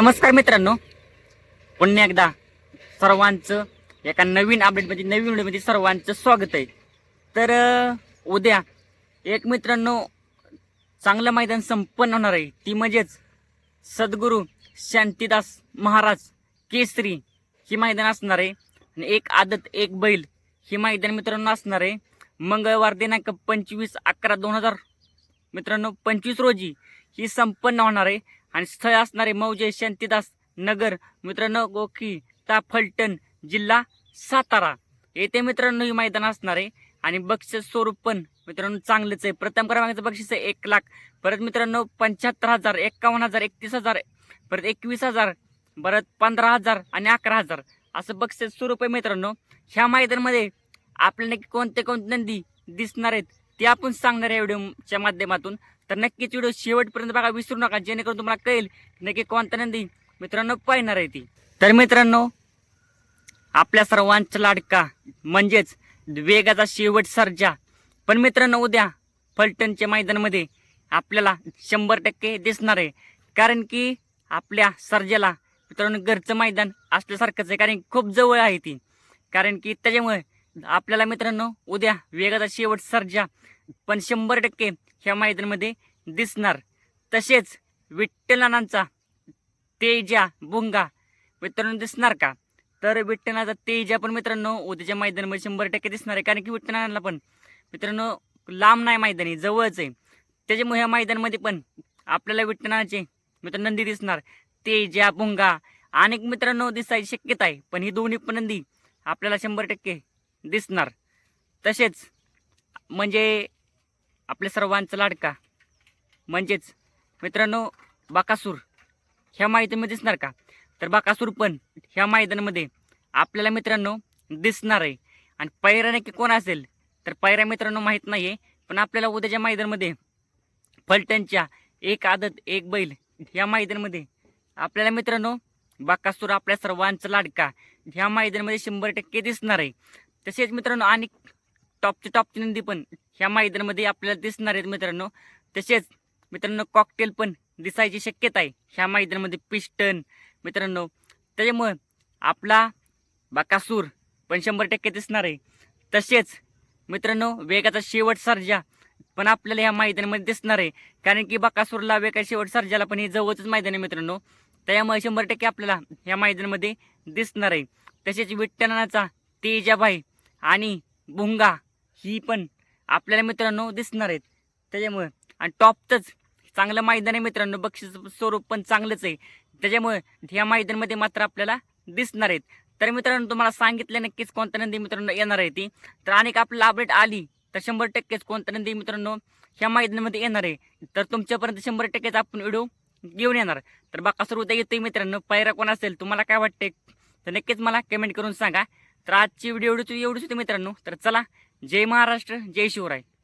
नमस्कार मित्रांनो. पुन्हा एकदा सर्वांचं एका नवीन अपडेटमध्ये नवीन व्हिडिओमध्ये सर्वांचं स्वागत आहे. तर उद्या एक मित्रांनो चांगलं मैदान संपन्न होणार आहे. ती म्हणजेच सद्गुरू शांतीदास महाराज केसरी ही मैदान असणार आहे. आणि एक आदत एक बैल ही मैदान मित्रांनो असणार आहे. मंगळवार दिनांक पंचवीस अकरा दोन हजार मित्रांनो पंचवीस रोजी ही संपन्न होणार आहे. आणि स्थळ असणारे मौजे शांतीदास नगर मित्रांनो गोखी ता फलटण जिल्हा सातारा. येथे मित्रांनो ही मैदान असणार आहे आणि बक्षीस स्वरूप पण मित्रांनो चांगलंच आहे. प्रथम क्रमांकाचं बक्षीस आहे एक लाख. परत मित्रांनो पंच्याहत्तर हजार एक्कावन्न हजार एकतीस हजार परत एकवीस हजार परत पंधरा हजार आणि अकरा हजार. असं बक्षीस स्वरूप आहे मित्रांनो. ह्या मैदानमध्ये आपल्याला नक्की कोणते कोणते नंदी दिसणार आहेत ते आपण सांगणार या व्हिडिओच्या माध्यमातून. तर नक्कीच व्हिडिओ शेवटपर्यंत बघा विसरू नका जेणेकरून तुम्हाला कळेल की नक्की कोणता नंदी मित्रांनो पाहणार आहे ती. तर मित्रांनो आपल्या सर्वांचा लाडका म्हणजेच वेगाचा शेवट सर्जा. पण मित्रांनो उद्या फलटणच्या मैदानामध्ये आपल्याला शंभर टक्के दिसणार आहे. कारण की आपल्या सर्जाला मित्रांनो घरचं मैदान असल्यासारखंच आहे कारण खूप जवळ आहे ती. कारण की त्याच्यामुळे आपल्याला मित्रांनो उद्या वेगाचा शेवट सर्जा पण शंभर टक्के ह्या मैदानामध्ये दिसणार. तसेच विठ्ठलानांचा तेजा बुंगा मित्रांनो दिसणार का? तर विठ्ठलाचा तेजा पण मित्रांनो उद्याच्या मैदानामध्ये शंभर टक्के दिसणार आहे. कारण की विठ्ठलांना पण मित्रांनो लांब नाही मैदान आहे जवळच आहे. त्याच्यामुळे ह्या मैदानामध्ये पण आपल्याला विठ्ठलाचे मित्र नंदी दिसणार. तेजा बुंगा अनेक मित्रांनो दिसायची शक्यता आहे. पण ही दोन्ही पण नंदी आपल्याला शंभर टक्के दिसणार. तसेच म्हणजे आपल्या सर्वांचा लाडका म्हणजेच मित्रांनो बाकासूर ह्या मैदानामध्ये दिसणार का? तर बाकासूर पण ह्या मैदानामध्ये आपल्याला मित्रांनो दिसणार आहे. आणि पैरा नक्की कोण असेल तर पैरा मित्रांनो माहीत नाही आहे पण आपल्याला उद्याच्या मैदानामध्ये फलटणच्या एक आदत एक बैल ह्या मैदानामध्ये आपल्याला मित्रांनो बाकासूर आपल्या सर्वांचा लाडका ह्या मैदानामध्ये शंभर टक्के दिसणार आहे. तसेच मित्रांनो आणि टॉपची टॉपची नंदी पण ह्या मैदानामध्ये आपल्याला दिसणार आहेत मित्रांनो. तसेच मित्रांनो कॉकटेल पण दिसायची शक्यता आहे. ह्या मैदानामध्ये पिस्टन मित्रांनो. त्याच्यामुळं आपला बाकासूर पण शंभर टक्के दिसणार आहे. तसेच मित्रांनो वेगाचा शेवट सर्जा पण आपल्याला ह्या मैदानामध्ये दिसणार आहे. कारण की बाकासूरला वेगा शेवट सर्जाला पण हे जवळच मैदान आहे मित्रांनो. त्यामुळे शंभर टक्के आपल्याला ह्या मैदानामध्ये दिसणार आहे. तसेच विठ्ठलाचा तेजाबाई आणि भुंगा ही पण आपल्याला मित्रांनो दिसणार आहेत. त्याच्यामुळे आणि टॉपचंच चांगलं मैदान आहे मित्रांनो. बक्षीस स्वरूप पण चांगलंच आहे. त्याच्यामुळे ह्या मैदानमध्ये मात्र आपल्याला दिसणार आहेत. तर मित्रांनो तुम्हाला सांगितलं नक्कीच कोणत्या नंदी मित्रांनो येणार आहे ती. तर अनेक आपल्याला अपडेट आली तर शंभर टक्केच कोणत्या नंदी मित्रांनो ह्या मैदानामध्ये येणार आहे. तर तुमच्यापर्यंत शंभर टक्केच आपण व्हिडिओ घेऊन येणार. तर बाकासूर उद्या येतोय मित्रांनो. पायरा कोण असेल तुम्हाला काय वाटते तर नक्कीच मला कमेंट करून सांगा. तर आजची व्हिडिओ एवढीच एवढीच होती मित्रांनो. तर चला जय महाराष्ट्र जय शिवराय.